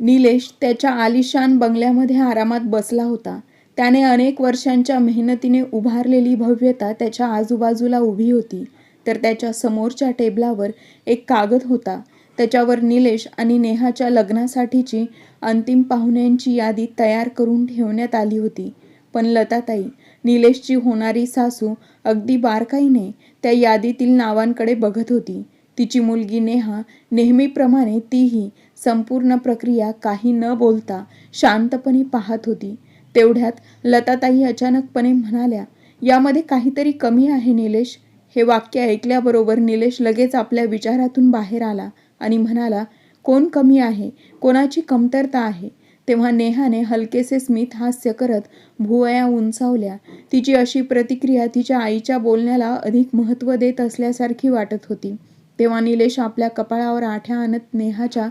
निलेश त्याच्या आलिशान बंगल्यामध्ये आरामात बसला होता. त्याने अनेक वर्षांच्या मेहनतीने उभारलेली भव्यता त्याच्या आजूबाजूला उभी होती. तर त्याच्या समोरच्या टेबलावर एक कागद होता. त्याच्यावर निलेश आणि नेहाच्या लग्नासाठीची अंतिम पाहुण्यांची यादी तयार करून ठेवण्यात आली होती. पण लताताई निलेशची होणारी सासू अगदी बारकाईने त्या यादीतील नावांकडे बघत होती. तिची मुलगी नेहा नेहमीप्रमाणे तीही संपूर्ण प्रक्रिया काही न बोलता शांतपणे पाहत होती. तेवढ्यात लताताई अचानकपणे म्हणाल्या यामध्ये काहीतरी कमी आहे निलेश. हे वाक्य ऐकल्याबरोबर निलेश लगेच आपल्या विचारातून बाहेर आला आणि म्हणाला कोण कमी आहे? कोणाची कमतरता आहे? तेव्हा नेहाने हलकेसे स्मित हास्य करत भुवया उंचावल्या. तिची अशी प्रतिक्रिया तिच्या आईच्या बोलण्याला अधिक महत्त्व देत असल्यासारखी वाटत होती. तेव्हा निलेश आपल्या कपाळावर आठ्या आणत नेहाच्या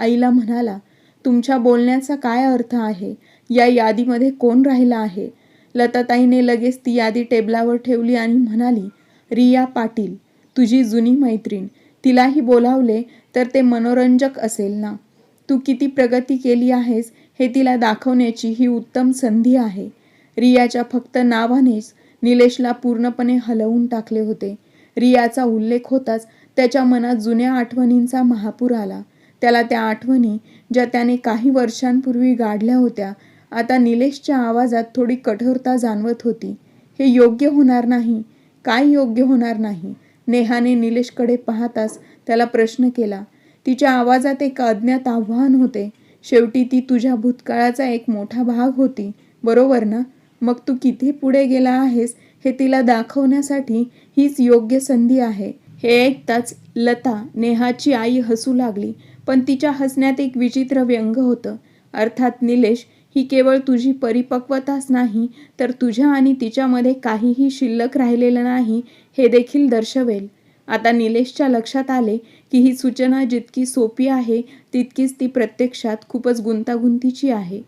आईला म्हणाला तुमच्या बोलण्याचा काय अर्थ आहे? या यादीमध्ये कोण राहिला आहे? लताताईने लगेच ती यादी टेबलावर ठेवली आणि म्हणाली रिया पाटील तुझी जुनी मैत्रीण. तिलाही बोलावले तर ते मनोरंजक असेल ना? तू किती प्रगती केली आहेस हे तिला दाखवण्याची ही उत्तम संधी आहे. रियाच्या फक्त नावानेच निलेशला पूर्णपणे हलवून टाकले होते. रियाचा उल्लेख होताच त्याच्या मनात जुन्या आठवणींचा महापूर आला. त्याला त्या आठवणी ज्या त्याने काही वर्षांपूर्वी गाडल्या होत्या आता निलेशच्या आवाजात थोडी कठोरता जाणवत होती. हे योग्य होणार नाही. काय योग्य होणार नाही? नेहाने निलेशकडे पाहताच त्याला प्रश्न केला. तिच्या आवाजात एक अज्ञात आव्हान होते. शेवटी ती तुझ्या भूतकाळाचा एक मोठा भाग होती. बरोबर ना? मग तू किती पुढे गेला आहेस हे तिला दाखवण्यासाठी हीच योग्य संधी आहे. हे ऐकताच लता नेहाची आई हसू लागली. पण तिच्या हसण्यात एक विचित्र व्यंग होतं. अर्थात निलेश ही केवळ तुझी परिपक्वताच नाही तर तुझ्या आणि तिच्यामध्ये काहीही शिल्लक राहिलेलं नाही हे देखील दर्शवेल. आता निलेशच्या लक्षात आले की ही सूचना जितकी सोपी आहे तितकीच ती प्रत्यक्षात खूपच गुंतागुंतीची आहे.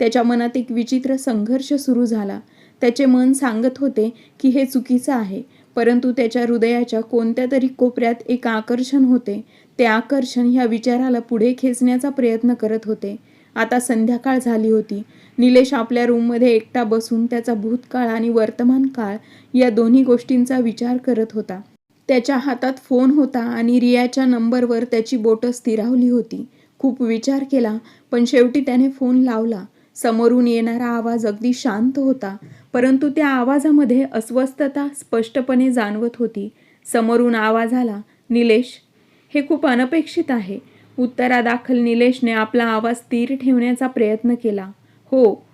त्याच्या मनात एक विचित्र संघर्ष सुरू झाला. त्याचे मन सांगत होते की हे चुकीचं आहे परंतु त्याच्या हृदयाच्या कोणत्या तरी कोपऱ्यात एक आकर्षण होते. ते आकर्षण ह्या विचाराला पुढे खेचण्याचा प्रयत्न करत होते. आता संध्याकाळ झाली होती. निलेश आपल्या रूममध्ये एकटा बसून त्याचा भूतकाळ आणि वर्तमान काळ या दोन्ही गोष्टींचा विचार करत होता. त्याच्या हातात फोन होता आणि रियाच्या नंबरवर त्याची बोटं स्थिरावली होती. खूप विचार केला पण शेवटी त्याने फोन लावला. समोरून येणारा आवाज अगदी शांत होता परंतु त्या आवाजामध्ये अस्वस्थता स्पष्टपणे जाणवत होती. समोरून आवाज आला निलेश हे खूप अनपेक्षित आहे. उत्तरादाखल निलेशने आपला आवाज स्थिर ठेवण्याचा प्रयत्न केला. हो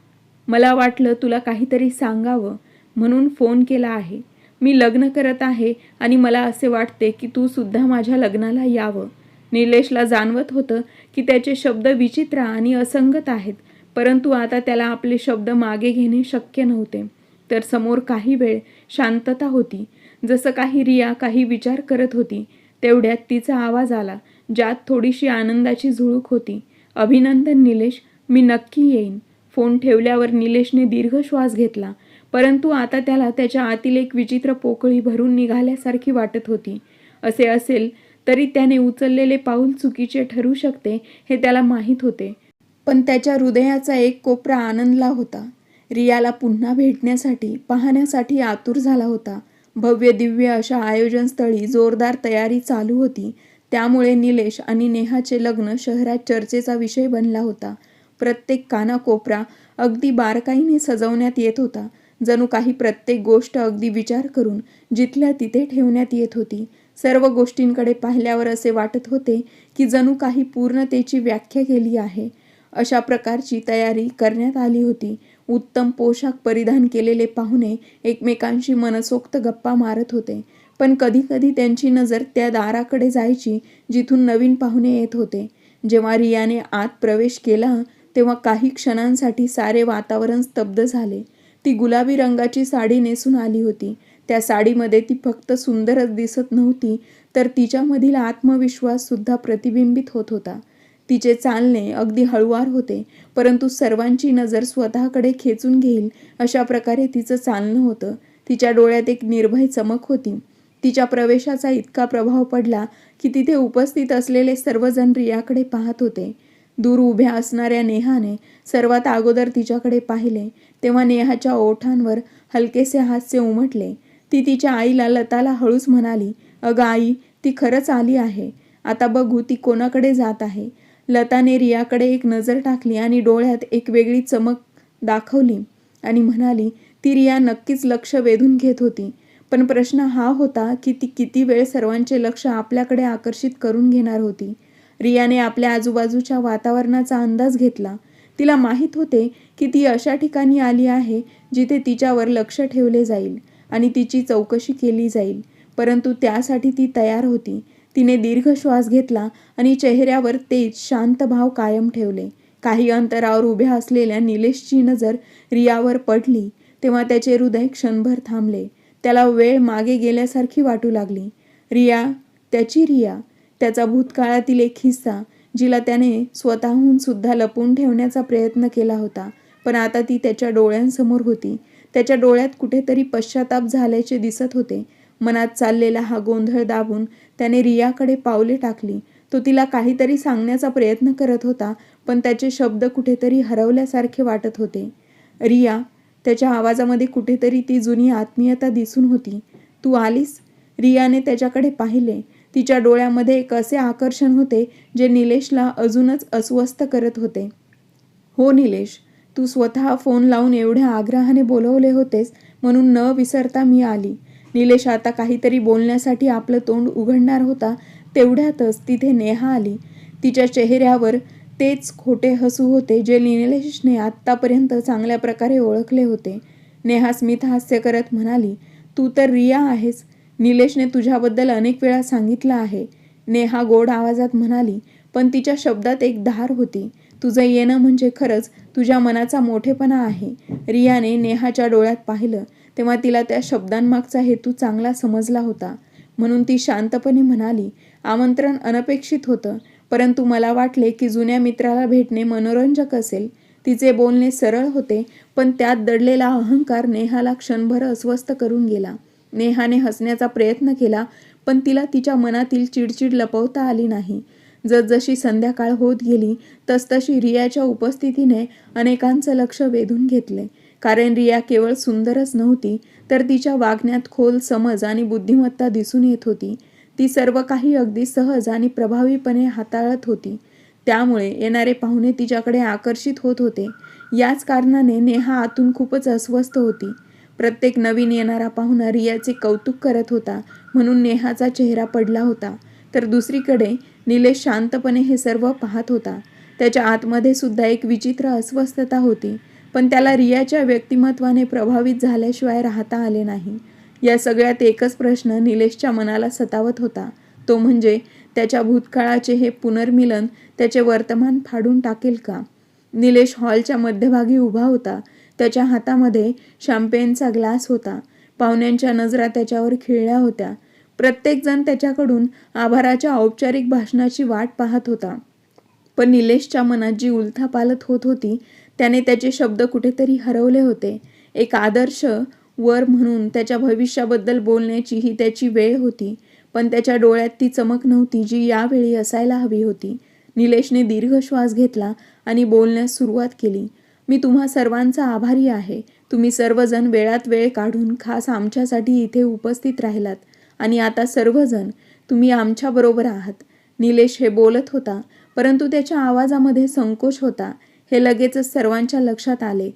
मला वाटलं तुला काहीतरी सांगावं म्हणून फोन केला आहे. मी लग्न करत आहे आणि मला असे वाटते की तू सुद्धा माझ्या लग्नाला यावं. निलेशला जाणवत होतं की त्याचे शब्द विचित्र आणि असंगत आहेत परंतु आता त्याला आपले शब्द मागे घेणे शक्य नव्हते. तर समोर काही वेळ शांतता होती. जसं काही रिया काही विचार करत होती तेवढ्यात तिचा आवाज आला ज्यात थोडीशी आनंदाची झुळूक होती. अभिनंदन निलेश. मी नक्की येईन. फोन ठेवल्यावर निलेशने दीर्घ श्वास घेतला परंतु आता त्याला त्याच्या आतील एक विचित्र पोकळी भरून निघाल्यासारखी वाटत होती. असे असेल तरी त्याने उचललेले पाऊल चुकीचे ठरू शकते हे त्याला माहीत होते. पण त्याच्या हृदयाचा एक कोपरा आनंदला होता. रियाला पुन्हा भेटण्यासाठी पाहण्यासाठी आतुर झाला होता. भव्य दिव्य अशा आयोजनस्थळी जोरदार तयारी चालू होती. त्यामुळे निलेश आणि नेहाचे लग्न शहरात चर्चेचा विषय बनला होता. प्रत्येक कानाकोपरा अगदी बारकाईने सजवण्यात येत होता. जणू काही प्रत्येक गोष्ट अगदी विचार करून जिथल्या तिथे ठेवण्यात येत होती. सर्व गोष्टींकडे पाहिल्यावर असे वाटत होते की जणू काही पूर्णतेची व्याख्या केली आहे. अशा प्रकारची तयारी करण्यात आली होती. उत्तम पोशाख परिधान केलेले पाहुणे एकमेकांशी मनसोक्त गप्पा मारत होते. पण कधीकधी त्यांची नजर त्या दाराकडे जायची जिथून नवीन पाहुणे येत होते. जेव्हा रियाने आत प्रवेश केला तेव्हा काही क्षणांसाठी सारे वातावरण स्तब्ध झाले. ती गुलाबी रंगाची साडी नेसून आली होती. त्या साडीमध्ये ती फक्त सुंदरच दिसत नव्हती तर तिच्यामधील आत्मविश्वास सुद्धा प्रतिबिंबित होत होता. तिचे चालणे अगदी हळुवार होते परंतु सर्वांची नजर स्वतःकडे खेचून घेईल अशा प्रकारे तिचं चालणं होतं. तिच्या डोळ्यात एक निर्भय चमक होती. तिच्या प्रवेशाचा इतका प्रभाव पडला की तिथे उपस्थित असलेले सर्वजण रियाकडे पाहत होते. दूर उभ्या असणाऱ्या नेहाने सर्वात अगोदर तिच्याकडे पाहिले तेव्हा नेहाच्या ओठांवर हलकेसे हास्य उमटले. ती तिच्या आईला लताला हळूच म्हणाली अगं आई ती खरंच आली आहे. आता बघू ती कोणाकडे जात आहे. लताने रियाकडे एक नजर टाकली आणि डोळ्यात एक वेगळी चमक दाखवली आणि म्हणाली ती रिया नक्कीच लक्ष वेधून घेत होती. पण प्रश्न हा होता की ती किती वेळ सर्वांचे लक्ष आपल्याकडे आकर्षित करून घेणार होती. रियाने आपल्या आजूबाजूच्या वातावरणाचा अंदाज घेतला. तिला माहीत होते की ती अशा ठिकाणी आली आहे जिथे तिच्यावर लक्ष ठेवले जाईल आणि तिची चौकशी केली जाईल. परंतु त्यासाठी ती तयार होती. तिने दीर्घ श्वास घेतला आणि चेहऱ्यावर तेज शांत भाव कायम ठेवले. काही अंतरावर उभ्या असलेल्या निलेशची नजर रियावर पडली तेव्हा त्याचे हृदय क्षणभर थांबले. त्याला वेळ मागे गेल्यासारखी वाटू लागली. रिया त्याची रिया त्याचा भूतकाळातील एक हिस्सा जिला त्याने स्वतःहून सुद्धा लपवून ठेवण्याचा प्रयत्न केला होता पण आता ती त्याच्या डोळ्यांसमोर होती. त्याच्या डोळ्यात कुठेतरी पश्चाताप झाल्याचे दिसत होते. मनात चाललेला हा गोंधळ दाबून त्याने रियाकडे पावले टाकली. तो तिला काहीतरी सांगण्याचा प्रयत्न करत होता पण त्याचे शब्द कुठेतरी हरवल्यासारखे वाटत होते. रिया त्याच्या आवाजामध्ये कुठेतरी ती जुनी आत्मीयता दिसून होती. तू आलीस? रियाने त्याच्याकडे पाहिले. तिच्या डोळ्यामध्ये एक असे आकर्षण होते जे निलेशला अजूनच अस्वस्थ करत होते. हो निलेश तू स्वतः फोन लावून एवढ्या आग्रहाने बोलवले होतेस म्हणून न विसरता मी आली. निलेश आता काहीतरी बोलण्यासाठी आपलं तोंड उघडणार होता तेवढ्यातच तिथे नेहा आली. तिच्या चेहऱ्यावर तेच खोटे हसू होते जे निलेशने आत्तापर्यंत चांगल्या प्रकारे ओळखले होते. नेहा स्मित हास्य करत म्हणाली तू तर रिया आहेस. निलेशने तुझ्याबद्दल अनेक वेळा सांगितलं आहे. नेहा गोड आवाजात म्हणाली पण तिच्या शब्दात एक धार होती. तुझं येणं म्हणजे खरंच तुझ्या मनाचा मोठेपणा आहे. रियाने नेहाच्या डोळ्यात पाहिलं. तेव्हा तिला त्या शब्दांमागचा हेतू चांगला समजला होता. म्हणून ती शांतपणे म्हणाली आमंत्रण अनपेक्षित होतं परंतु मला वाटले की जुन्या मित्राला भेटणे मनोरंजक असेल. तिचे बोलणे सरळ होते पण त्यात दडलेला अहंकार नेहाला क्षणभर अस्वस्थ करून गेला. नेहाने हसण्याचा प्रयत्न केला पण तिला तिच्या मनातील चिडचिड लपवता आली नाही. जसजशी संध्याकाळ होत गेली तसतशी रियाच्या उपस्थितीने अनेकांचं लक्ष वेधून घेतले. कारण रिया केवळ सुंदरच नव्हती तर तिच्या वागण्यात खोल समज आणि बुद्धिमत्ता दिसून येत होती. ती सर्व काही अगदी सहज आणि प्रभावीपणे हाताळत होती. त्यामुळे येणारे पाहुणे तिच्याकडे आकर्षित होत होते. याच कारणाने नेहा आतून खूपच अस्वस्थ होती. प्रत्येक नवीन येणारा पाहुणा रियाचे कौतुक करत होता म्हणून नेहाचा चेहरा पडला होता. तर दुसरीकडे निलेश शांतपणे हे सर्व पाहत होता. त्याच्या आतमध्ये सुद्धा एक विचित्र अस्वस्थता होती. पण त्याला रियाच्या व्यक्तिमत्वाने प्रभावित झाल्याशिवाय राहता आले नाही. या सगळ्यात एकच प्रश्न निलेशच्या मनाला सतावत होता. तो म्हणजे त्याच्या भूतकाळाचे हे पुनर्मिलन त्याचे वर्तमान फाडून टाकेल का? निलेश हॉलच्या मध्यभागी उभा होता. त्याच्या हातामध्ये शॅम्पेनचा ग्लास होता. पाहुण्यांच्या नजरा त्याच्यावर खिळल्या होत्या. प्रत्येकजण त्याच्याकडून आभाराच्या औपचारिक भाषणाची वाट पाहत होता. पण निलेशच्या मनात जी उलथापालत होत होती त्याने त्याचे शब्द कुठेतरी हरवले होते. एक आदर्श वर म्हणून त्याच्या भविष्याबद्दल बोलण्याची ही त्याची वेळ होती पण त्याच्या डोळ्यात ती चमक नव्हती जी यावेळी असायला हवी होती. निलेशने दीर्घ श्वास घेतला आणि बोलण्यास सुरुवात केली. मी तुम्हा सर्वांचा आभारी आहे. तुम्ही सर्वजण वेळात वेळ काढून खास आमच्यासाठी इथे उपस्थित राहिलात आणि आता सर्वजण तुम्ही आमच्याबरोबर आहात. निलेश हे बोलत होता परंतु त्याच्या आवाजामध्ये संकोच होता. हे लगेचच सर्वांच्या लक्षात आले.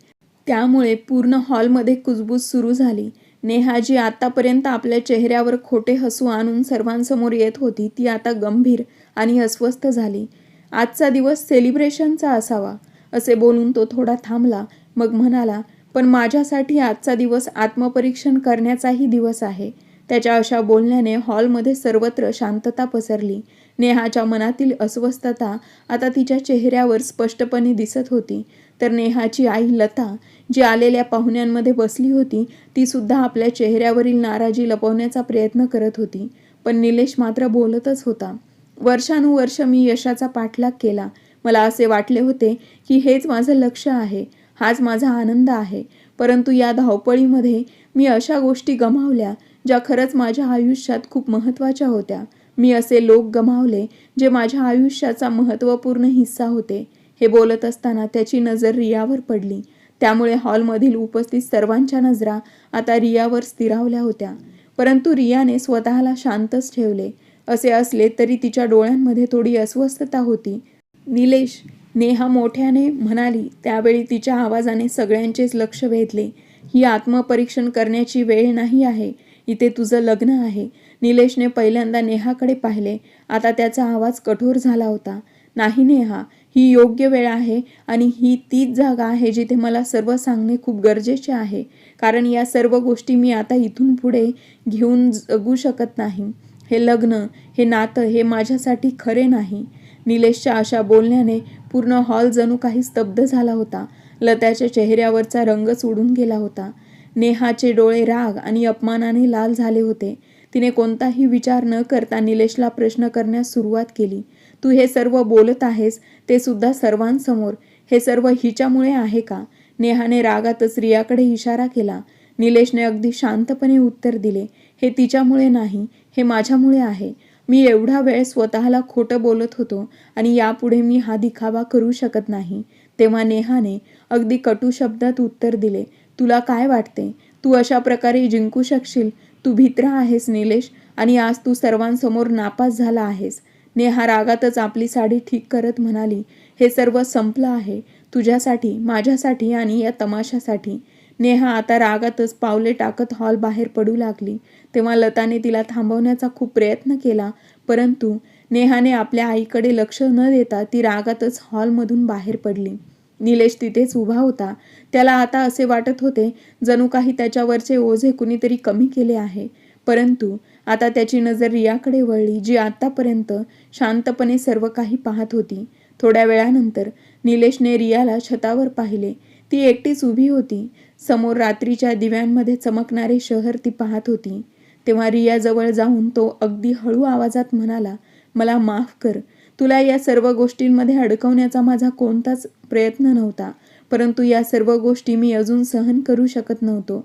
त्यामुळे पूर्ण हॉलमध्ये कुजबूज सुरू झाली. नेहा जी आतापर्यंत आपल्या चेहऱ्यावर खोटे हसू आणून सर्वांसमोर येत होती. ती आता गंभीर आणि अस्वस्थ झाली. आजचा दिवस सेलिब्रेशनचा असावा असे बोलून तो थोडा थांबला. मग म्हणाला पण माझ्यासाठी आजचा दिवस आत्मपरीक्षण करण्याचाही दिवस आहे. त्याच्या अशा बोलण्याने हॉलमध्ये सर्वत्र शांतता पसरली. नेहाच्या मनातील अस्वस्थता आता तिच्या चेहऱ्यावर स्पष्टपणे दिसत होती. तर नेहाची आई लता जी आलेल्या पाहुण्यांमध्ये बसली होती ती सुद्धा आपल्या चेहऱ्यावरील नाराजी लपवण्याचा प्रयत्न करत होती. पण निलेश मात्र बोलतच होता. वर्षानुवर्ष मी यशाचा पाठलाग केला. मला असे वाटले होते की हेच माझं लक्ष आहे. हाच माझा आनंद आहे. परंतु या धावपळीमध्ये मी अशा गोष्टी गमावल्या ज्या खरंच माझ्या आयुष्यात खूप महत्त्वाच्या होत्या. मी असे लोक गमावले जे माझ्या आयुष्याचा महत्त्वपूर्ण हिस्सा होते. हे बोलत असताना त्याची नजर रियावर पडली. त्यामुळे हॉलमधील उपस्थित सर्वांच्या नजरा आता रियावर स्थिरावल्या होत्या. परंतु रियाने स्वतःला शांतच ठेवले. असे असले तरी तिच्या डोळ्यांमध्ये थोडी अस्वस्थता होती. निलेश नेहा मोठ्याने म्हणाली त्यावेळी तिच्या आवाजाने सगळ्यांचेच लक्ष वेधले. ही आत्मपरीक्षण करण्याची वेळ नाही आहे. इथे तुझं लग्न आहे. निलेशने पहिल्यांदा नेहाकडे पाहिले. आता त्याचा आवाज कठोर झाला होता. नाही नेहा ही योग्य वेळ आहे आणि ही तीच जागा आहे जिथे मला सर्व सांगणे खूप गरजेचे आहे. कारण या सर्व गोष्टी मी आता इथून पुढे घेऊन जगू शकत नाही. हे लग्न हे नातं हे माझ्यासाठी खरे नाही. निलेशच्या अशा बोलण्याने पूर्ण हॉल जणू काही स्तब्ध झाला होता. लताच्या चेहऱ्यावरचा रंगच उडून गेला होता. नेहाचे डोळे राग आणि अपमानाने लाल झाले होते. तिने कोणताही विचार न करता निलेशला प्रश्न करण्यास सुरुवात केली. तू हे सर्व बोलत आहेस ते सुद्धा सर्वांसमोर. हे सर्व हिच्यामुळे आहे का? नेहाने रागातच रियाकडे इशारा केला. निलेशने अगदी शांतपणे उत्तर दिले हे तिच्यामुळे नाही हे माझ्यामुळे आहे. मी एवढा वेळ स्वतःला खोटं बोलत होतो आणि यापुढे मी हा दिखावा करू शकत नाही. तेव्हा नेहाने अगदी कटू शब्दात उत्तर दिले तुला काय वाटते? तू अशा प्रकारे जिंकू शकशील? तू भित्रा आहेस निलेश आणि आज तू सर्वांसमोर नापास झाला आहेस. नेहा रागातच आपली साडी ठीक करत म्हणाली हे सर्व संपलं आहे. तुझ्यासाठी माझ्यासाठी आणि या तमाशासाठी. नेहा आता रागातच पावले टाकत हॉल बाहेर पडू लागली. तेव्हा लताने तिला थांबवण्याचा खूप प्रयत्न केला परंतु नेहाने आपल्या आईकडे लक्ष न देता ती रागातच हॉलमधून बाहेर पडली. निलेश तिथेच उभा होता. त्याला आता असे वाटत होते जणू काही त्याच्यावरचे ओझे कुणीतरी कमी केले आहे. परंतु आता त्याची नजर रियाकडे वळली जी आतापर्यंत शांतपणे सर्व काही पाहत होती. थोड्या वेळानंतर निलेशने रियाला छतावर पाहिले. ती एकटीच उभी होती. समोर रात्रीच्या दिव्यांमध्ये चमकणारे शहर ती पाहत होती. तेव्हा रियाजवळ जाऊन तो अगदी हळू आवाजात म्हणाला मला माफ कर. तुला या सर्व गोष्टींमध्ये अडकवण्याचा माझा कोणताच प्रयत्न नव्हता. परंतु या सर्व गोष्टी मी अजून सहन करू शकत नव्हतो.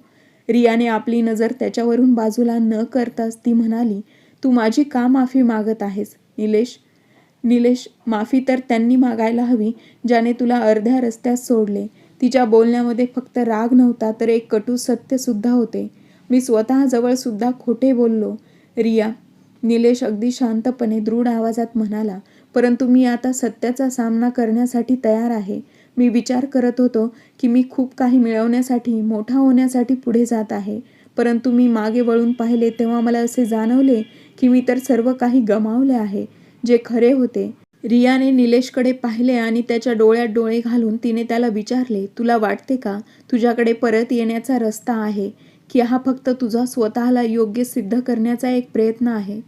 रियाने आपली नजर त्याच्यावरून बाजूला न करताच ती म्हणाली तू माझी का माफी मागत आहेस निलेश? निलेश माफी तर त्यांनी मागायला हवी ज्याने तुला अर्ध्या रस्त्यात सोडले. तिच्या बोलण्यामध्ये फक्त राग नव्हता तर एक कटू सत्यसुद्धा होते. मी स्वतःजवळ सुद्धा खोटे बोललो. रिया निलेश अगदी शांतपणे दृढ आवाजात म्हणाला परंतु मी आता सत्याचा सामना करण्यासाठी तयार आहे. मी विचार करत होतो की मी खूप काही मिळवण्यासाठी मोठा होण्यासाठी पुढे जात आहे. परंतु मी मागे वळून पाहिले तेव्हा मला असे जाणवले की मी तर सर्व काही गमावले आहे जे खरे होते. रियाने निलेशकडे पाहिले आणि त्याच्या डोळ्यात डोळे घालून तिने त्याला विचारले तुला वाटते का तुझ्याकडे परत येण्याचा रस्ता आहे? की हा फक्त तुझा स्वतःला योग्य सिद्ध करण्याचा एक प्रयत्न आहे.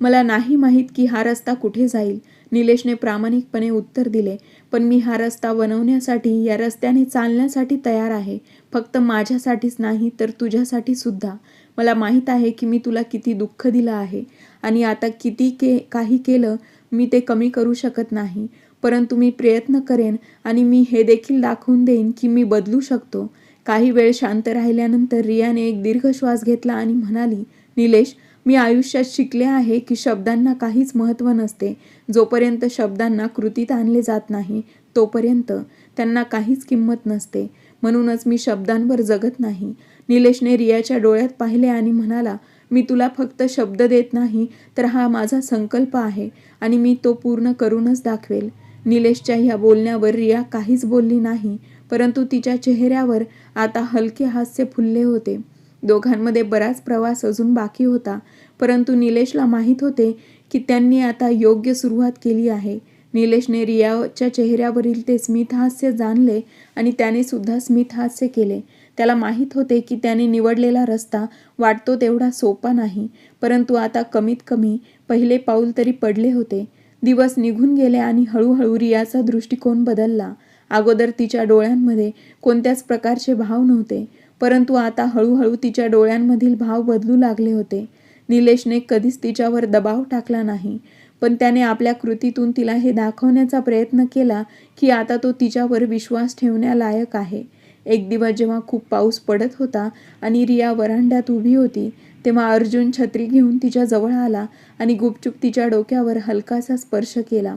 मला नाही माहीत की हा रस्ता कुठे जाईल. निलेशने प्रामाणिकपणे उत्तर दिले पण मी हा रस्ता बनवण्यासाठी या रस्त्याने चालण्यासाठी तयार आहे. फक्त माझ्यासाठीच नाही तर तुझ्यासाठी सुद्धा. मला माहीत आहे की मी तुला किती दुःख दिलं आहे आणि आता किती के काही केलं मी ते कमी करू शकत नाही. परंतु मी प्रयत्न करेन आणि मी हे देखील दाखवून देईन की मी बदलू शकतो. काही वेळ शांत राहिल्यानंतर रियाने एक दीर्घ श्वास घेतला आणि म्हणाली निलेश मी आयुष्यात शिकले आहे की शब्दांना काहीच महत्त्व नसते. जोपर्यंत शब्दांना कृतीत आणले जात नाही तोपर्यंत त्यांना काहीच किंमत नसते. म्हणूनच मी शब्दांवर जगत नाही. निलेशने रियाच्या डोळ्यात पाहिले आणि म्हणाला मी तुला फक्त शब्द देत नाही तर हा माझा संकल्प आहे आणि मी तो पूर्ण करूनच दाखवेल. निलेशच्या ह्या बोलण्यावर रिया काहीच बोलली नाही. परंतु तिच्या चेहऱ्यावर आता हलके हास्य फुलले होते. दोघांमध्ये बराच प्रवास अजून बाकी होता परंतु निलेशला माहीत होते की त्यांनी आता योग्य सुरुवात केली आहे. निलेशने रियाच्या चेहऱ्यावरील ते स्मितहास्य जाणले आणि त्याने सुद्धा स्मितहास्य केले. त्याला माहीत होते की त्याने निवडलेला रस्ता वाटतो तेवढा सोपा नाही परंतु आता कमीत कमी पहिले पाऊल तरी पडले होते. दिवस निघून गेले आणि हळूहळू रियाचा दृष्टिकोन बदलला. अगोदर तिच्या डोळ्यांमध्ये कोणत्याच प्रकारचे भाव नव्हते परंतु आता हळूहळू तिच्या डोळ्यांमधील भाव बदलू लागले होते. निलेशने कधीच तिच्यावर दबाव टाकला नाही पण त्याने आपल्या कृतीतून तिला हे दाखवण्याचा प्रयत्न केला की आता तो तिच्यावर विश्वास ठेवण्यालायक आहे. एक दिवस जेव्हा खूप पाऊस पडत होता आणि रिया वरांड्यात उभी होती तेव्हा अर्जुन छत्री घेऊन तिच्या जवळ आला आणि गुपचूप तिच्या डोक्यावर हलकासा स्पर्श केला.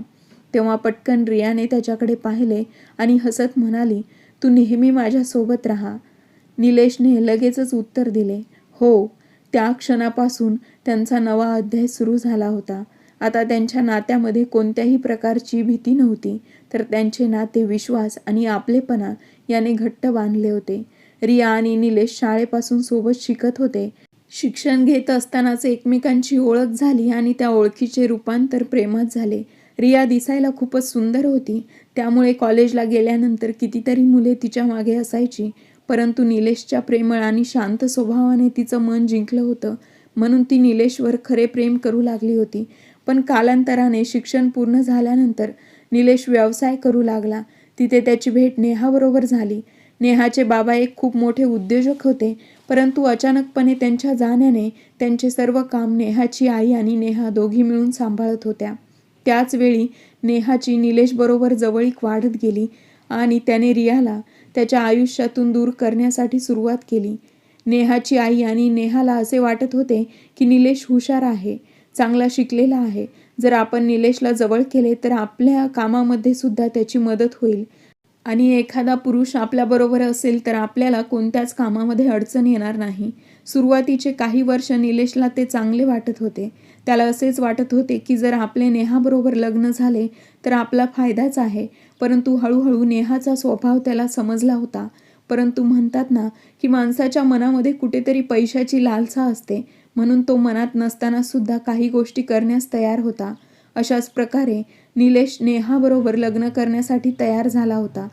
तेव्हा पटकन रियाने त्याच्याकडे पाहिले आणि हसत म्हणाली तू नेहमी माझ्यासोबत राहा. निलेशने लगेचच उत्तर दिले हो त्या क्षणापासून त्यांचा नवा अध्याय सुरू झाला होता. आता त्यांच्या नात्यामध्ये कोणत्याही प्रकारची भीती नव्हती तर त्यांचे नाते विश्वास आणि आपलेपणा याने घट्ट बांधले होते. रिया आणि निलेश शाळेपासून सोबत शिकत होते. शिक्षण घेत असतानाच एकमेकांची ओळख झाली आणि त्या ओळखीचे रूपांतर प्रेमात झाले. रिया दिसायला खूपच सुंदर होती. त्यामुळे कॉलेजला गेल्यानंतर कितीतरी मुले तिच्यामागे असायची परंतु निलेशच्या प्रेमळ आणि शांत स्वभावाने तिचं मन जिंकलं होतं. म्हणून ती निलेशवर खरे प्रेम करू लागली होती. पण कालांतराने शिक्षण पूर्ण झाल्यानंतर निलेश व्यवसाय करू लागला. तिथे त्याची भेट नेहाबरोबर झाली. नेहाचे बाबा एक खूप मोठे उद्योजक होते परंतु अचानकपणे त्यांच्या जाण्याने त्यांचे सर्व काम नेहाची आई आणि नेहा दोघी मिळून सांभाळत होत्या. त्याच वेळी नेहाची निलेशबरोबर जवळीक वाढत गेली आणि त्याने रियाला त्याच्या आयुष्यातून दूर करण्यासाठी सुरुवात केली. नेहाची आई आणि नेहाला असे वाटत होते की निलेश हुशार आहे चांगला शिकलेला आहे. जर आपण निलेशला जवळ केले तर आपल्या कामामध्ये सुद्धा त्याची मदत होईल. आणि एखादा पुरुष आपल्याबरोबर असेल तर आपल्याला कोणत्याच कामामध्ये अडचण येणार नाही. सुरुवातीचे काही वर्ष निलेशला ते चांगले वाटत होते. त्याला असेच वाटत होते की जर आपले नेहाबरोबर लग्न झाले तर आपला फायदाच आहे. परंतु हळूहळू नेहाचा स्वभाव त्याला समजला होता. परंतु म्हणतात ना की माणसाच्या मनामध्ये कुठेतरी पैशाची लालसा असते. म्हणून तो मनात नसताना सुद्धा काही गोष्टी करण्यास तयार होता. अशाच प्रकारे निलेश नेहाबरोबर लग्न करण्यासाठी तयार झाला होता.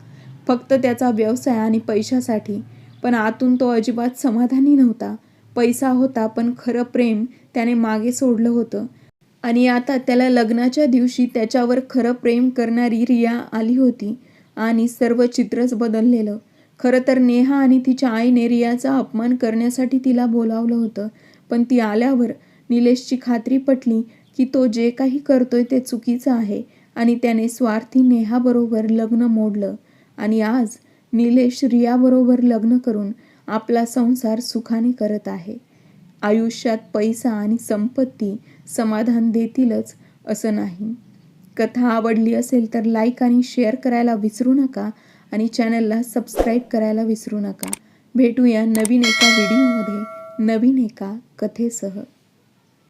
फक्त त्याचा व्यवसाय आणि पैशासाठी. पण आतून तो अजिबात समाधानी नव्हता. पैसा होता पण खरं प्रेम त्याने मागे सोडलं होतं. आणि आता त्याला लग्नाच्या दिवशी त्याच्यावर खरं प्रेम करणारी रिया आली होती आणि सर्व चित्रच बदललेलं. खरं तर नेहा आणि तिच्या आईने रियाचा अपमान करण्यासाठी तिला बोलावलं होतं पण ती आल्यावर निलेशची खात्री पटली की तो जे काही करतोय ते चुकीचं आहे आणि त्याने स्वार्थी नेहाबरोबर लग्न मोडलं. आणि आज निलेश रियाबरोबर लग्न करून आपला संसार सुखाने करत आहे. आयुष्यात पैसा आणि संपत्ती समाधान देतीलच असं नाही. कथा आवडली असेल तर लाईक आणि शेअर करायला विसरू नका आणि चॅनलला सबस्क्राईब करायला विसरू नका. भेटूया नवीन एका व्हिडिओमध्ये नवीन एका कथेसह.